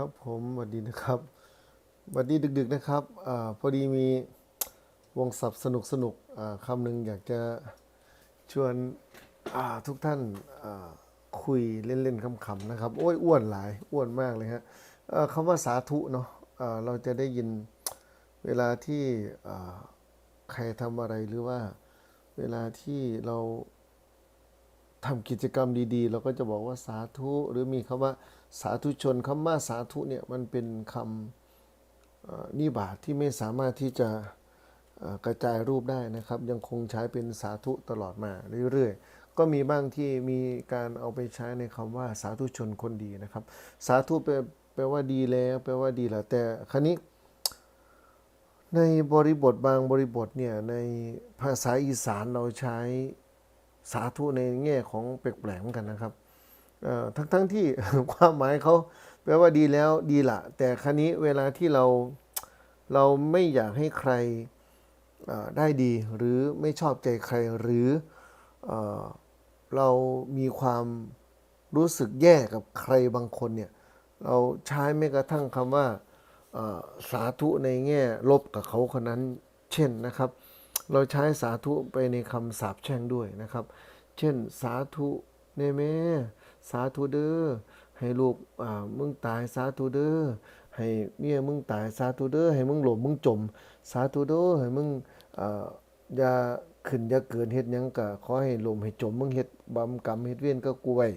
ครับผมสวัสดีนะครับสวัสดีดึกๆนะครับอพอดีมีวงศัพท์สนุกสนุกๆคำหนึ่งอยากจะชวนทุกท่านคุยเล่นๆขำๆนะครับ โอ้ยอ้วนหลายอ้วนมากเลยฮะคำว่าสาธุเนาะเราจะได้ยินเวลาที่ใครทำอะไรหรือว่าเวลาที่เรา ทำกิจกรรมดีๆ เราก็จะบอกว่าสาธุหรือมีคำว่าสาธุชนคำว่าสาธุเนี่ยมันเป็นคำเอ่อนิบาตที่ไม่สามารถที่จะกระจายรูปได้นะครับ ยังคงใช้เป็นสาธุตลอดมาเรื่อยๆ ก็มีบ้างที่มีการเอาไปใช้ในคำว่าสาธุชนคนดีนะครับ สาธุแปลว่าดีแล้ว แปลว่าดีแล้วแต่ครนี้ในบริบทบางบริบทเนี่ยในภาษาอีสานเราใช้ สาธุในแง่ของแปลกๆเหมือนกันนะครับทั้งๆทที่ความหมายเขาแปลว่าดีแล้วดีละแต่ครั้นี้เวลาที่เราเราไม่อยากให้ใครได้ดีหรือไม่ชอบใจใครหรือเอเรามีความรู้สึกแย่กับใครบางคนเนี่ยเราใช้แม้กระทั่งคำว่าสาธุในแง่ลบกับเขาคนนั้นเช่นนะครับ เราใช้สาธุไปในคำสาปแช่งด้วยนะครับ เช่นสาธุเนแม่สาธุเด้อให้ลูกอ่ามึงตายสาธุเด้อให้เมียมึงตายสาธุเด้อให้มึงหลบมึงจม สาธุเด้อให้มึงอ่ออย่าขึ้นอย่าเกินเฮ็ดยังก็ขอให้ลมให้จมมึงเฮ็ดบำกรรมเฮ็ดเวรก็กูไว้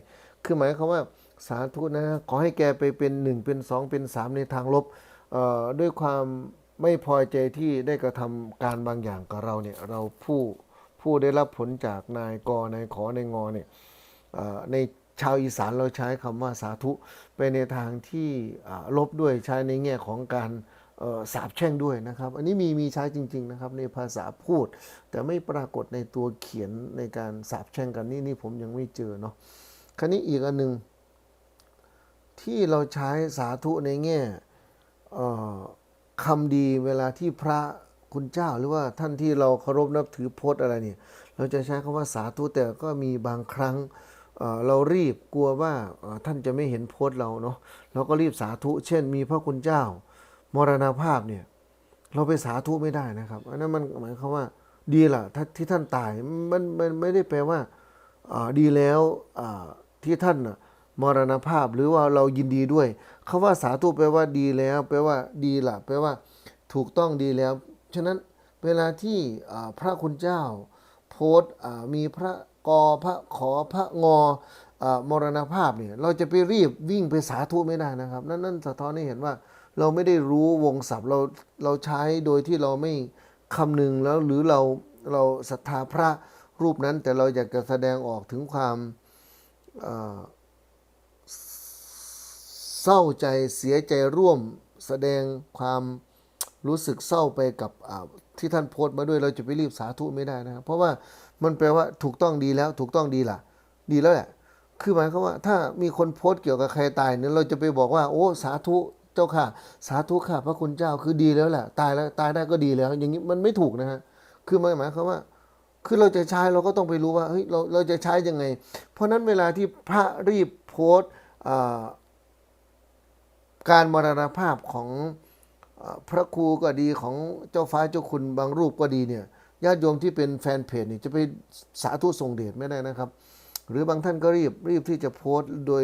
คือหมายความว่าสาธุนะขอให้แกไปเป็นหนึ่งเป็นสองเป็นสามในทางลบด้วยความ ไม่พอใจที่ได้กระทำการบางอย่างกับเราเนี่ยเราผู้ผู้ได้รับผลจากนายกนายขอนายงอเนี่ยในชาวอีสานเราใช้คำว่าสาธุไปในทางที่ลบด้วยใช้ในแง่ของการสาบแช่งด้วยนะครับ อันนี้มีมีใช้จริง ๆนะครับ ในภาษาพูด แต่ไม่ปรากฏในตัวเขียนในการสาบแช่งกันนี่นี่ผมยังไม่เจอเนาะคราวนี้อีกอันหนึ่งที่เราใช้สาธุในแง่ คำดีเวลาที่พระคุณเจ้าหรือว่าท่านที่เราเคารพนับถือโพสอะไรเนี่ย เราจะใช้คำว่าสาธุแต่ก็มีบางครั้งเเรารีบกลัวว่าท่านจะไม่เห็นโพสเราเนาะเราก็รีบสาธุเช่น มีพระคุณเจ้ามรณาภาพเนี่ยเราไปสาธุไม่ได้นะครับอันนั้นมันหมายความว่าดีล่ะที่ท่านตายมันมันไม่ได้แปลว่าดีแล้วที่ท่านน่ะ มรณภาพหรือว่าเรายินดีด้วยคาว่าสาธุแปลว่าดีแล้ว แปลว่าดีละแปลว่าถูกต้องดีแล้ว ฉะนั้นเวลาที่พระคุณเจ้า โพสมีพระกอพระขอพระงอมรณภาพเนี่ยเราจะไปรีบวิ่งไปสาธุไม่ได้นะครับ นั่นนั่นสะท้อนให้เห็นว่าเราไม่ได้รู้วงศัพท์เราเราใช้โดยที่เราไม่คำนึงแล้วหรือเราเราศรัทธาพระรูปนั้นแต่เราอยากจะแสดงออกถึงความ เศร้าใจเสียใจร่วมแสดงความรู้สึกเศร้าไปกับที่ท่านโพสต์มาด้วยเราจะไปรีบสาธุไม่ได้นะครับเพราะว่ามันแปลว่าถูกต้องดีแล้วถูกต้องดีล่ะ ดีแล้วแหละ คือหมายความว่า ถ้ามีคนโพสต์เกี่ยวกับใครตายเนี่ยเราจะไปบอกว่า โอ้สาธุเจ้าค่ะ สาธุค่ะ พระคุณเจ้าคือดีแล้วแหละตายแล้วตายได้ก็ดีแล้ว อย่างนี้มันไม่ถูกนะฮะคือหมายหมายความว่า คือเราจะใช้เราก็ต้องไปรู้ว่าเฮ้ยเราเราจะใช้ยังไง เพราะนั้นเวลาที่พระรีบโพสต์ การมรณภาพของพระครูก็ดีของเจ้าฟ้าเจ้าคุณบางรูปก็ดีเนี่ยญาติโยมที่เป็นแฟนเพจนี่จะไปสาธุส่งเดชไม่ได้นะครับ หรือบางท่านก็รีบรีบที่จะโพสต์โดย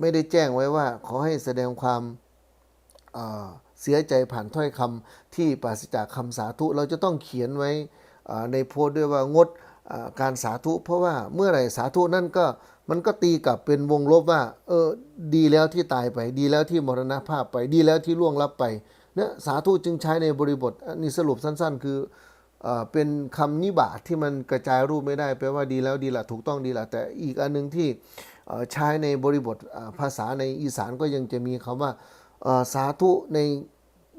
ไม่ได้แจ้งไว้ว่า ขอให้แสดงความเสียใจผ่านถ้อยคำที่ปราศจากคำสาธุ เราจะต้องเขียนไว้ในโพสต์ด้วยว่างดการสาธุ เพราะว่าเมื่อไหร่สาธุนั่นก็ มันก็ตีกลับเป็นวงลบว่า เออ ดีแล้วที่ตายไป ดีแล้วที่มรณภาพไป ดีแล้วที่ล่วงลับไป เนี่ยสาธุจึงใช้ในบริบทอันนี้สรุปสั้น ๆ คือเออเป็นคำนิบาตที่มันกระจายรูปไม่ได้แปลว่าดีแล้วดีละถูกต้องดีละแต่อีกอันหนึงที่ใช้ในบริบทภาษาในอีสานก็ยังจะมีคำว่าสาธุใน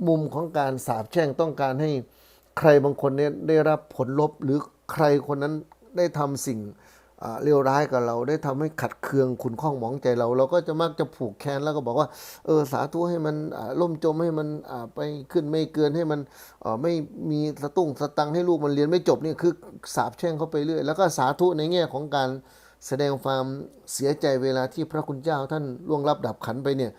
มุมของการสาบแช่งต้องการให้ใครบางคนเนี่ยได้รับผลลบหรือใครคนนั้นได้ทำสิ่ง เลวร้ายกับเราได้ทำให้ขัดเคืองขุนข้องหมองใจเรา เราก็จะมักจะผูกแค้นแล้วก็บอกว่าเออสาธุให้มันอ่าล่มจมให้มันไปขึ้นไม่เกินให้มันไม่มีสตุ้งสตังให้ลูกมันเรียนไม่จบนี่คือสาบแช่งเขาไปเรื่อยแล้วก็สาธุในแง่ของการแสดงความเสียใจเวลาที่พระคุณเจ้าท่านล่วงลับดับขันไปเนี่ย